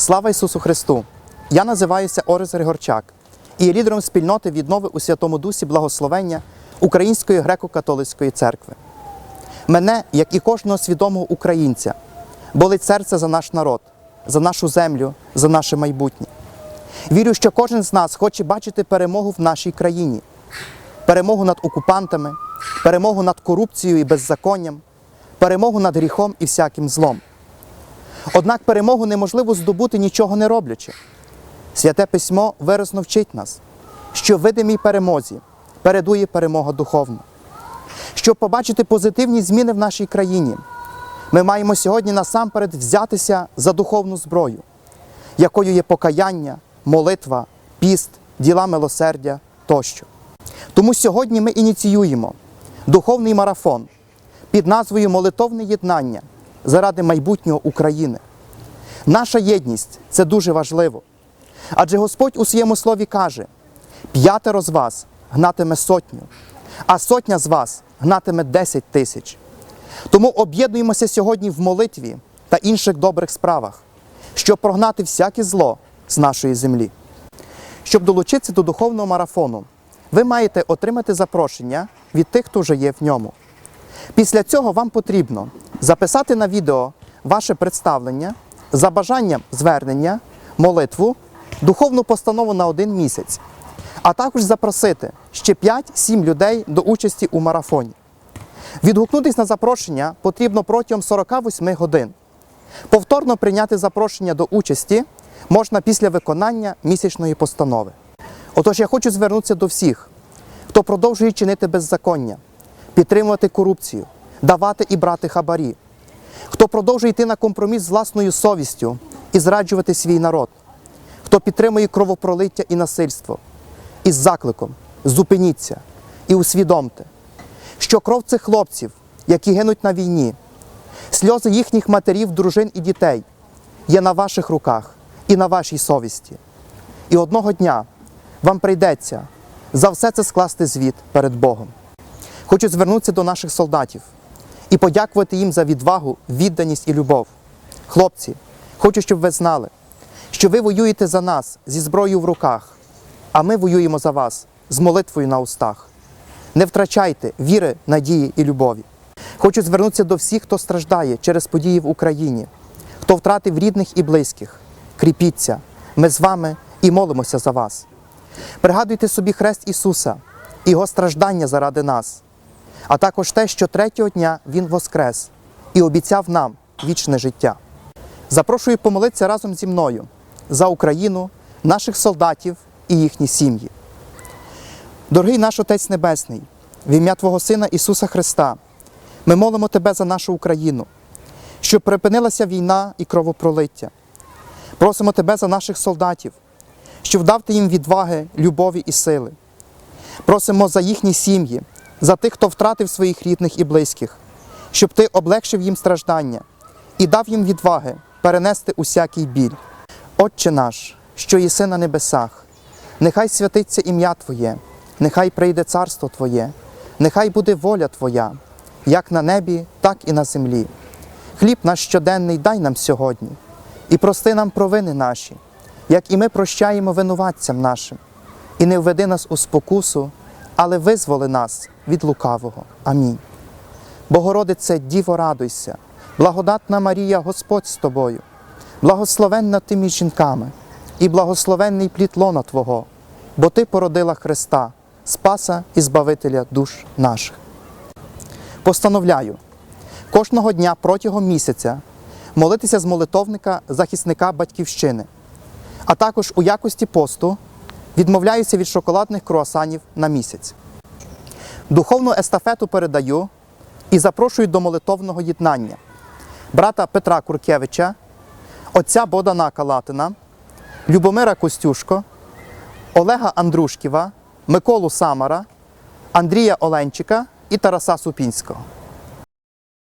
Слава Ісусу Христу! Я називаюся Орес Григорчак і є лідером спільноти віднови у Святому Дусі Благословення Української греко-католицької церкви. Мене, як і кожного свідомого українця, болить серце за наш народ, за нашу землю, за наше майбутнє. Вірю, що кожен з нас хоче бачити перемогу в нашій країні, перемогу над окупантами, перемогу над корупцією і беззаконням, перемогу над гріхом і всяким злом. Однак перемогу неможливо здобути нічого не роблячи. Святе письмо виразно вчить нас, що видимій перемозі передує перемога духовна. Щоб побачити позитивні зміни в нашій країні, ми маємо сьогодні насамперед взятися за духовну зброю, якою є покаяння, молитва, піст, діла милосердя тощо. Тому сьогодні ми ініціюємо духовний марафон під назвою Молитовне єднання заради майбутнього України. Наша єдність це дуже важливо. Адже Господь у своєму слові каже: п'ятеро з вас гнатиме сотню, а сотня з вас гнатиме десять тисяч. Тому об'єднуємося сьогодні в молитві та інших добрих справах, щоб прогнати всяке зло з нашої землі. Щоб долучитися до духовного марафону, ви маєте отримати запрошення від тих, хто вже є в ньому. Після цього вам потрібно записати на відео ваше представлення, за бажанням звернення, молитву, духовну постанову на один місяць, а також запросити ще 5-7 людей до участі у марафоні. Відгукнутись на запрошення потрібно протягом 48 годин. Повторно прийняти запрошення до участі можна після виконання місячної постанови. Отож, я хочу звернутися до всіх, хто продовжує чинити беззаконня, підтримувати корупцію, давати і брати хабарі, хто продовжує йти на компроміс з власною совістю і зраджувати свій народ, хто підтримує кровопролиття і насильство, із закликом зупиніться і усвідомте, що кров цих хлопців, які гинуть на війні, сльози їхніх матерів, дружин і дітей є на ваших руках і на вашій совісті. І одного дня вам прийдеться за все це скласти звіт перед Богом. Хочу звернутися до наших солдатів і подякувати їм за відвагу, відданість і любов. Хлопці, хочу, щоб ви знали, що ви воюєте за нас зі зброєю в руках, а ми воюємо за вас з молитвою на устах. Не втрачайте віри, надії і любові. Хочу звернутися до всіх, хто страждає через події в Україні, хто втратив рідних і близьких. Кріпіться, ми з вами і молимося за вас. Пригадуйте собі хрест Ісуса Його страждання заради нас, а також те, що третього дня Він воскрес і обіцяв нам вічне життя. Запрошую помолитися разом зі мною за Україну, наших солдатів і їхні сім'ї. Дорогий наш Отець Небесний, в ім'я Твого Сина Ісуса Христа, ми молимо Тебе за нашу Україну, щоб припинилася війна і кровопролиття. Просимо Тебе за наших солдатів, щоб дав ти їм відваги, любові і сили. Просимо за їхні сім'ї, за тих, хто втратив своїх рідних і близьких, щоб ти облегшив їм страждання і дав їм відваги перенести усякий біль. Отче наш, що єси на небесах, нехай святиться ім'я Твоє, нехай прийде царство Твоє, нехай буде воля Твоя, як на небі, так і на землі. Хліб наш щоденний дай нам сьогодні, і прости нам провини наші, як і ми прощаємо винуватцям нашим, і не введи нас у спокусу, але визволи нас від лукавого. Амінь. Богородице, Діво, радуйся, благодатна Марія, Господь з тобою, благословенна ти між жінками, і благословенний плід лона Твого, бо Ти породила Христа, Спаса і Збавителя душ наших. Постановляю кожного дня протягом місяця молитися з молитовника захисника Батьківщини, а також у якості посту відмовляюся від шоколадних круасанів на місяць. Духовну естафету передаю і запрошую до молитовного єднання брата Петра Куркевича, отця Богдана Калатина, Любомира Костюшко, Олега Андрушківа, Миколу Самара, Андрія Оленчика і Тараса Супінського.